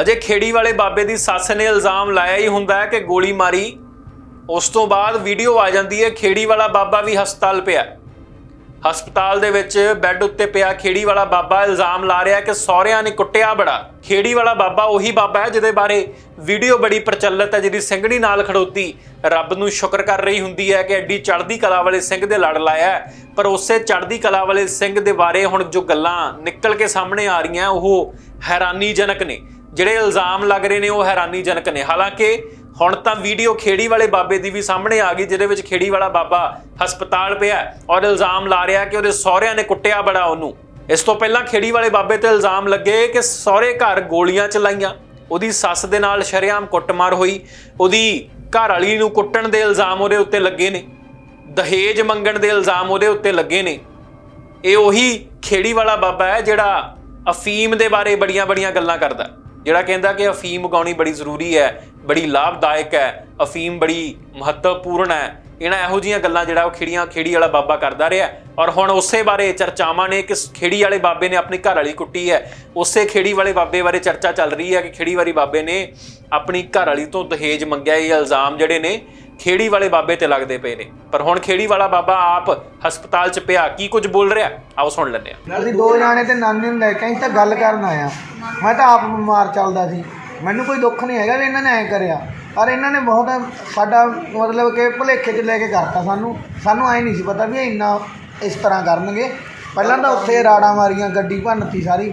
ਅਜੇ ਖੇੜੀ ਵਾਲੇ ਬਾਬੇ ਦੀ ਸੱਸ ਨੇ ਇਲਜ਼ਾਮ ਲਾਇਆ ਹੀ ਹੁੰਦਾ ਹੈ ਕਿ ਗੋਲੀ ਮਾਰੀ ਉਸ ਤੋਂ ਬਾਅਦ ਵੀਡੀਓ ਆ ਜਾਂਦੀ ਹੈ, ਖੇੜੀ ਵਾਲਾ ਬਾਬਾ ਵੀ ਹਸਪਤਾਲ ਪਿਆ ਹਸਪਤਾਲ ਦੇ ਵਿੱਚ ਬੈੱਡ ਉੱਤੇ ਪਿਆ ਖੇੜੀ ਵਾਲਾ ਬਾਬਾ, ਇਲਜ਼ਾਮ ਲਾ ਰਿਹਾ ਕਿ ਸਹੁਰਿਆਂ ਨੇ ਕੁੱਟਿਆ ਬੜਾ। ਖੇੜੀ ਵਾਲਾ ਬਾਬਾ ਉਹੀ ਬਾਬਾ ਹੈ ਜਿਹਦੇ ਬਾਰੇ ਵੀਡੀਓ ਬੜੀ ਪ੍ਰਚਲਿਤ ਹੈ, ਜਿਹਦੀ ਸਿੰਘਣੀ ਨਾਲ ਖੜੋਤੀ। ਰੱਬ ਨੂੰ ਸ਼ੁਕਰ ਕਰ ਰਹੀ ਹੁੰਦੀ ਹੈ ਕਿ ਐਡੀ ਚੜ੍ਹਦੀ ਕਲਾ ਵਾਲੇ ਸਿੰਘ ਦੇ ਲੜ ਲਾਇਆ ਪਰ ਉਸੇ ਚੜ੍ਹਦੀ ਕਲਾ ਵਾਲੇ ਸਿੰਘ ਦੇ ਬਾਰੇ ਹੁਣ ਜੋ ਗੱਲਾਂ ਨਿਕਲ ਕੇ ਸਾਹਮਣੇ ਆ ਰਹੀਆਂ, ਉਹ ਹੈਰਾਨੀਜਨਕ ਨੇ। ਜਿਹੜੇ ਇਲਜ਼ਾਮ ਲੱਗ ਰਹੇ ਨੇ ਉਹ ਹੈਰਾਨੀਜਨਕ ਨੇ। ਹਾਲਾਂਕਿ ਹੁਣ ਤਾਂ ਵੀਡੀਓ ਖੇੜੀ ਵਾਲੇ ਬਾਬੇ ਦੀ ਵੀ ਸਾਹਮਣੇ ਆ ਗਈ, ਜਿਹਦੇ ਵਿੱਚ ਖੇੜੀ ਵਾਲਾ ਬਾਬਾ ਹਸਪਤਾਲ ਪਿਆ ਔਰ ਇਲਜ਼ਾਮ ਲਾ ਰਿਹਾ ਕਿ ਉਹਦੇ ਸਹੁਰਿਆਂ ਨੇ ਕੁੱਟਿਆ ਬੜਾ ਉਹਨੂੰ। ਇਸ ਤੋਂ ਪਹਿਲਾਂ ਖੇੜੀ ਵਾਲੇ ਬਾਬੇ ਤੇ ਇਲਜ਼ਾਮ ਲੱਗੇ ਕਿ ਸਹੁਰੇ ਘਰ ਗੋਲੀਆਂ ਚਲਾਈਆਂ। ਉਹਦੀ ਸੱਸ ਦੇ ਨਾਲ ਸ਼ਰੇਆਮ ਕੁੱਟਮਾਰ ਹੋਈ। ਉਹਦੀ ਘਰ ਵਾਲੀ ਨੂੰ ਕੁੱਟਣ ਦੇ ਇਲਜ਼ਾਮ ਉਹਦੇ ਉੱਤੇ ਲੱਗੇ ਨੇ। ਦਹੇਜ ਮੰਗਣ ਦੇ ਇਲਜ਼ਾਮ ਉਹਦੇ ਉੱਤੇ ਲੱਗੇ ਨੇ। ਇਹ ਉਹੀ ਖੇੜੀ ਵਾਲਾ ਬਾਬਾ ਹੈ ਜਿਹੜਾ ਅਫੀਮ ਦੇ ਬਾਰੇ ਬੜੀਆਂ ਬੜੀਆਂ ਗੱਲਾਂ ਕਰਦਾ ਜਿਹੜਾ ਕਹਿੰਦਾ ਕਿ ਅਫੀਮ ਉਗਾਉਣੀ ਬੜੀ ਜ਼ਰੂਰੀ ਹੈ, ਬੜੀ ਲਾਭਦਾਇਕ ਹੈ, ਅਫੀਮ ਬੜੀ ਮਹੱਤਵਪੂਰਨ ਹੈ। ਇਹਨਾਂ ਇਹੋ ਜੀਆਂ ਗੱਲਾਂ ਜਿਹੜਾ ਉਹ ਖੇੜੀਆਂ, ਖੇੜੀ ਵਾਲਾ ਬਾਬਾ ਕਰਦਾ ਰਿਹਾ। ਔਰ ਹੁਣ ਉਸੇ ਬਾਰੇ ਚਰਚਾਵਾਂ ਨੇ ਕਿ ਖੇੜੀ ਵਾਲੇ ਬਾਬੇ ਨੇ ਆਪਣੀ ਘਰ ਵਾਲੀ ਕੁੱਟੀ ਹੈ। ਉਸੇ ਖੇੜੀ ਵਾਲੇ ਬਾਬੇ ਬਾਰੇ ਚਰਚਾ ਚੱਲ ਰਹੀ ਹੈ ਕਿ ਖੇੜੀ ਵਾਲੀ ਬਾਬੇ ਨੇ ਆਪਣੀ ਘਰ ਵਾਲੀ ਤੋਂ ਦਹੇਜ ਮੰਗਿਆ, ਇਹ ਇਲਜ਼ਾਮ ਜਿਹੜੇ ਨੇ ਖੇੜੀ ਵਾਲੇ ਬਾਬੇ ਤੇ ਲੱਗਦੇ ਪਏ ਨੇ। ਪਰ ਹੁਣ ਖੇੜੀ ਵਾਲਾ ਬਾਬਾ ਆਪ ਹਸਪਤਾਲ 'ਚ ਪਿਆ, ਕੀ ਕੁਝ ਬੋਲ ਰਿਹਾ? ਆਓ ਸੁਣ ਲੈਂਦੇ ਹਾਂ। ਅਸੀਂ ਦੋ ਜਾਣੇ ਤੇ ਨਾਨੀ ਨੂੰ ਲੈ ਕੇ ਅਸੀਂ ਤਾਂ ਗੱਲ ਕਰਨ ਆਇਆ ਮੈਂ ਤਾਂ ਆਪ ਬਿਮਾਰ ਚੱਲਦਾ ਸੀ। ਮੈਨੂੰ ਕੋਈ ਦੁੱਖ ਨਹੀਂ ਹੈਗਾ ਵੀ ਇਹਨਾਂ ਨੇ ਐਂ ਕਰਿਆ। ਪਰ ਇਹਨਾਂ ਨੇ ਬਹੁਤ ਸਾਡਾ ਮਤਲਬ ਕਿ ਭੁਲੇਖੇ 'ਚ ਲੈ ਕੇ ਕਰਤਾ ਸਾਨੂੰ। ਸਾਨੂੰ ਐਂ ਨਹੀਂ ਸੀ ਪਤਾ ਵੀ ਇਹ ਇੰਨਾ ਇਸ ਤਰ੍ਹਾਂ ਕਰਨਗੇ। ਪਹਿਲਾਂ ਤਾਂ ਉੱਥੇ ਰਾੜਾਂ ਮਾਰੀਆਂ, ਗੱਡੀ ਭੰਨਤੀ ਸਾਰੀ।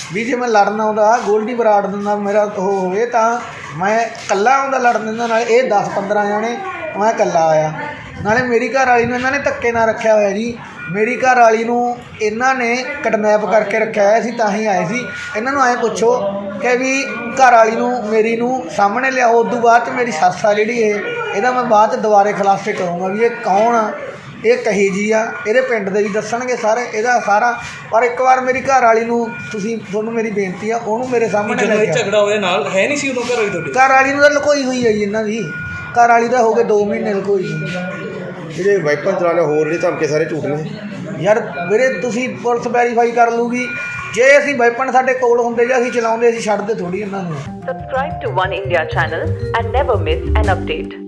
ਵੀ ਜੇ ਮੈਂ ਲੜਨ ਆਉਂਦਾ ਗੋਲਡੀ ਬਰਾੜ ਦੇ ਮੇਰਾ ਉਹ ਹੋਵੇ ਤਾਂ ਮੈਂ ਇਕੱਲਾ ਆਉਂਦਾ ਲੜਨ ਦੇ ਨਾਲ ਇਹ 10 15 ਜਾਣੇ ਮੈਂ ਇਕੱਲਾ ਆਇਆ। ਨਾਲੇ ਮੇਰੀ ਘਰ ਵਾਲੀ ਨੂੰ ਇਹਨਾਂ ਨੇ ਧੱਕੇ ਨਾਲ ਰੱਖਿਆ ਹੋਇਆ ਜੀ। ਮੇਰੀ ਘਰ ਵਾਲੀ ਨੂੰ ਇਹਨਾਂ ਨੇ ਕਿਡਨੈਪ ਕਰਕੇ ਰੱਖਿਆ ਹੋਇਆ ਸੀ ਤਾਂ ਹੀ ਆਏ ਸੀ। ਇਹਨਾਂ ਨੂੰ ਐਂ ਪੁੱਛੋ ਕਿ ਵੀ ਘਰ ਵਾਲੀ ਨੂੰ ਮੇਰੀ ਨੂੰ ਸਾਹਮਣੇ ਲਿਆਓ ਉਦੋਂ ਬਾਅਦ ਚ ਮੇਰੀ ਸੱਸ ਆ ਜਿਹੜੀ ਇਹ ਇਹਦਾ ਮੈਂ ਬਾਅਦ ਦੁਬਾਰੇ ਖੁਲਾਸੇ ਕਰੂੰਗਾ ਵੀ ਇਹ ਕੌਣ ਆ ਇਹ ਕਹੀ ਜੀ ਆ ਇਹਦੇ ਪਿੰਡ ਦੇ ਵੀ ਦੱਸਣਗੇ ਸਾਰੇ ਇਹਦਾ ਸਾਰਾ। ਪਰ ਇੱਕ ਵਾਰ ਮੇਰੀ ਘਰ ਵਾਲੀ ਨੂੰ ਤੁਸੀਂ ਤੁਹਾਨੂੰ ਮੇਰੀ ਬੇਨਤੀ ਆ ਉਹਨੂੰ ਮੇਰੇ ਸਾਹਮਣੇ ਜਦੋਂ ਲੈ ਇਹ ਕੇ ਆਓ। ਝਗੜਾ ਹੋਇਆ ਨਾਲ ਹੈ ਨਹੀਂ ਸੀ ਉਦੋਂ ਘਰ ਵਾਲੀ ਤੁਹਾਡੇ? ਘਰ ਵਾਲੀ ਨੂੰ ਤਾਂ ਲੁਕੋਈ ਹੋਈ ਹੈ ਜੀ ਇਹਨਾਂ ਦੀ। ਘਰ ਵਾਲੀ ਦਾ ਹੋ ਗਏ 2 ਮਹੀਨੇ ਲੁਕੋਈ। ਸੀ ਜਿਹੜੇ ਵਾਈਪਰ ਚਲਾਣੇ ਹੋਰ ਜਿਹੜੇ ਧਮਕੇ ਸਾਰੇ ਝੂਠ ਨੇ। ਯਾਰ ਵੀਰੇ ਤੁਸੀਂ ਪੁਲਿਸ ਵੈਰੀਫਾਈ ਕਰ ਲੂਗੀ ਜੇ ਅਸੀਂ ਵੈਪਨ ਸਾਡੇ ਕੋਲ ਹੁੰਦੇ ਜਾਂ ਅਸੀਂ ਚਲਾਉਂਦੇ ਅਸੀਂ ਛੱਡਦੇ ਥੋੜੀ ਇਹਨਾਂ ਨੂੰ। Subscribe to One India channel and never miss an update.